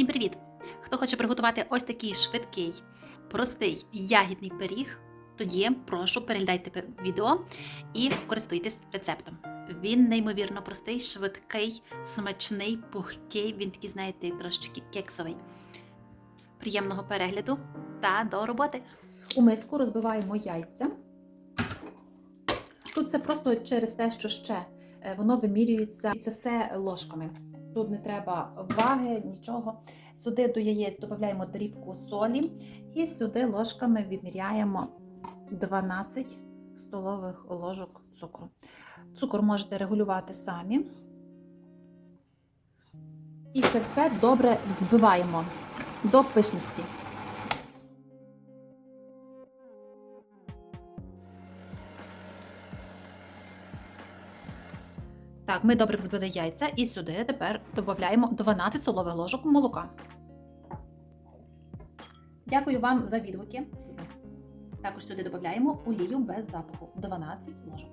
Усім привіт! Хто хоче приготувати ось такий швидкий, простий ягідний пиріг, тоді прошу переглядайте відео і користуйтесь рецептом. Він неймовірно простий, швидкий, смачний, пухкий. Він такий, знаєте, трошечки кексовий. Приємного перегляду та до роботи! У миску розбиваємо яйця. Тут це просто через те, що ще е, воно вимірюється, і це все ложками. Тут не треба ваги, нічого. Сюди до яєць додаємо дрібку солі і сюди ложками відміряємо 12 столових ложок цукру. Цукор можете регулювати самі. І це все добре взбиваємо до пишності. Так, ми добре взбили яйця і сюди тепер додаємо 12 столових ложок молока. Дякую вам за відгуки. Також сюди додаємо олію без запаху 12 ложок.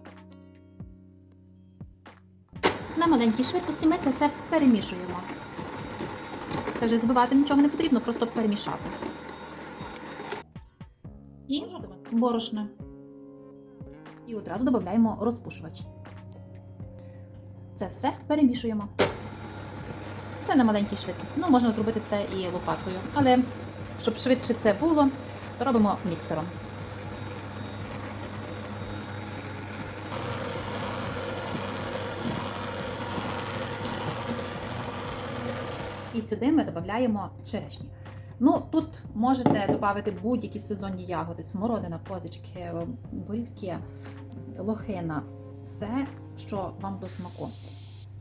На маленькій швидкості ми це все перемішуємо. Це вже збивати нічого не потрібно, просто перемішати. І борошно. І одразу додаємо розпушувач. Це все перемішуємо. Це на маленькій швидкості. Ну, можна зробити це і лопаткою. Але щоб швидше це було, робимо міксером. І сюди ми додаємо черешні. Ну, тут можете додати будь-які сезонні ягоди: смородина, козочки, буряки, лохина, все, що вам до смаку.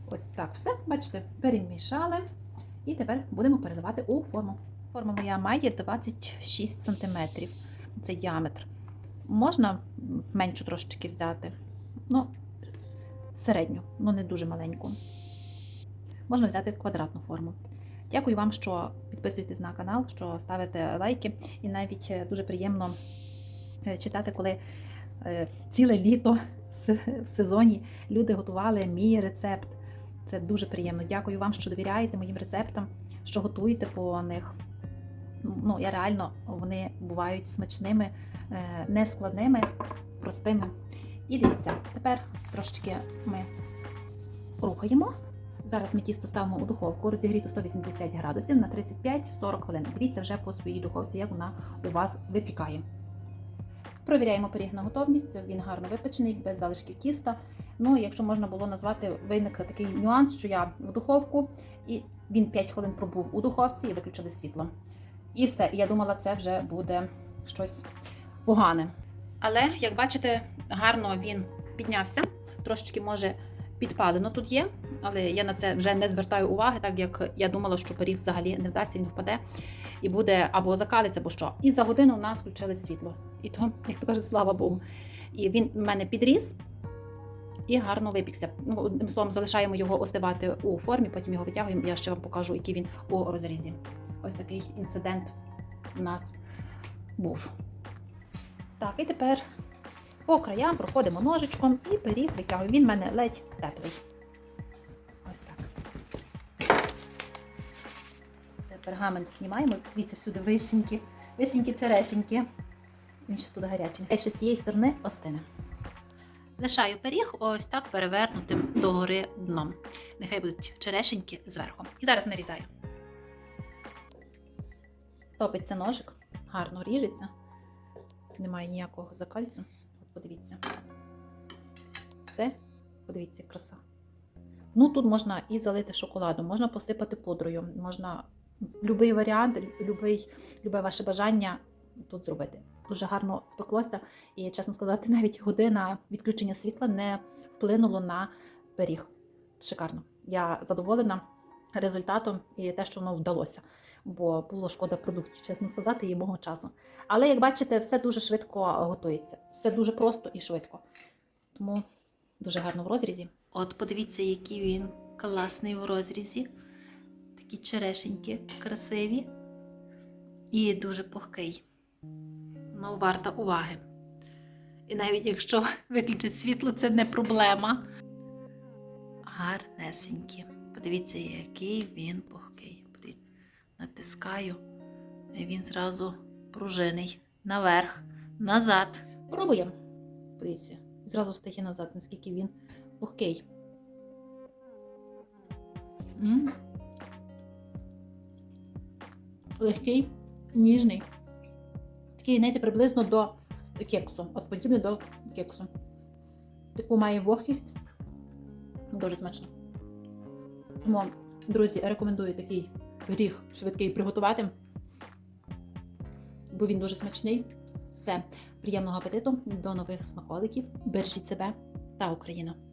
Ось так все, бачите, перемішали. І тепер будемо переливати у форму. Форма моя має 26 см. Це діаметр. Можна меншу трошечки взяти. Ну, середню, ну не дуже маленьку. Можна взяти квадратну форму. Дякую вам, що підписуєтесь на канал, що ставите лайки. І навіть е, дуже приємно е, читати, коли ціле літо в сезоні люди готували мій рецепт. Це дуже приємно. Дякую вам, що довіряєте моїм рецептам, що готуєте по них. Ну, я реально вони бувають смачними, е, нескладними, простими. І дивіться, тепер трошечки ми рухаємо. Зараз ми тісто ставимо у духовку, розігріту 180 градусів на 35-40 хвилин. Дивіться вже по своїй духовці, як вона у вас випікає. Провіряємо пиріг на готовність, він гарно випечений, без залишків тіста. Ну, якщо можна було назвати, виник такий нюанс, що я в духовку, і він 5 хвилин пробув у духовці і виключили світло. І все. І я думала, це вже буде щось погане. Але, як бачите, гарно він піднявся, трошечки може підпалено тут є, але я на це вже не звертаю уваги, так як я думала, що пиріг взагалі не вдасться, він впаде і буде або закалиться, або що. І за годину у нас включили світло. І то, як то кажуть, слава Богу. І він в мене підріс і гарно випікся. Ну, одним словом, залишаємо його остивати у формі, потім його витягуємо. Я ще вам покажу, який він у розрізі. Ось такий інцидент у нас був. Так, і тепер по краям проходимо ножичком і пиріг витягуємо. Він в мене ледь теплий. Ось так. Все, пергамент знімаємо. Дивіться всюди вишеньки, вишеньки, черешеньки. Він ще тут гарячий. І ще з цієї сторони остине. Лишаю пиріг ось так перевернутим догори дном. Нехай будуть черешеньки зверху. І зараз нарізаю. Топиться ножик, гарно ріжеться. Немає ніякого закальцю. Подивіться. Все, подивіться, краса. Ну, тут можна і залити шоколадом, можна посипати пудрою, можна будь-який варіант, любий, любе ваше бажання тут зробити. Дуже гарно спеклося, і, чесно сказати, навіть година відключення світла не вплинуло на пиріг. Шикарно. Я задоволена результатом і те, що воно вдалося бо було шкода продуктів, чесно сказати, і мого часу. Але як бачите, все дуже швидко готується. Все дуже просто і швидко. Тому дуже гарно в розрізі. От подивіться, який він класний в розрізі. Такі черешеньки красиві і дуже пухкий. Ну, варта уваги. І навіть якщо виключить світло, це не проблема. Гарнесенькі. Подивіться, який він пухкий. Подивіться. Натискаю, він зразу пружинить наверх, назад. Пробуємо. Подивіться, зразу стає назад, наскільки він пухкий. М. Легкий, ніжний. Такий, знаєте, приблизно до кексу. От подібний до кексу. Таку має вогкість. Дуже смачно. Тому, друзі, рекомендую такий ріг швидкий приготувати, бо він дуже смачний. Все, приємного апетиту, до нових смаколиків. Бережіть себе та Україну!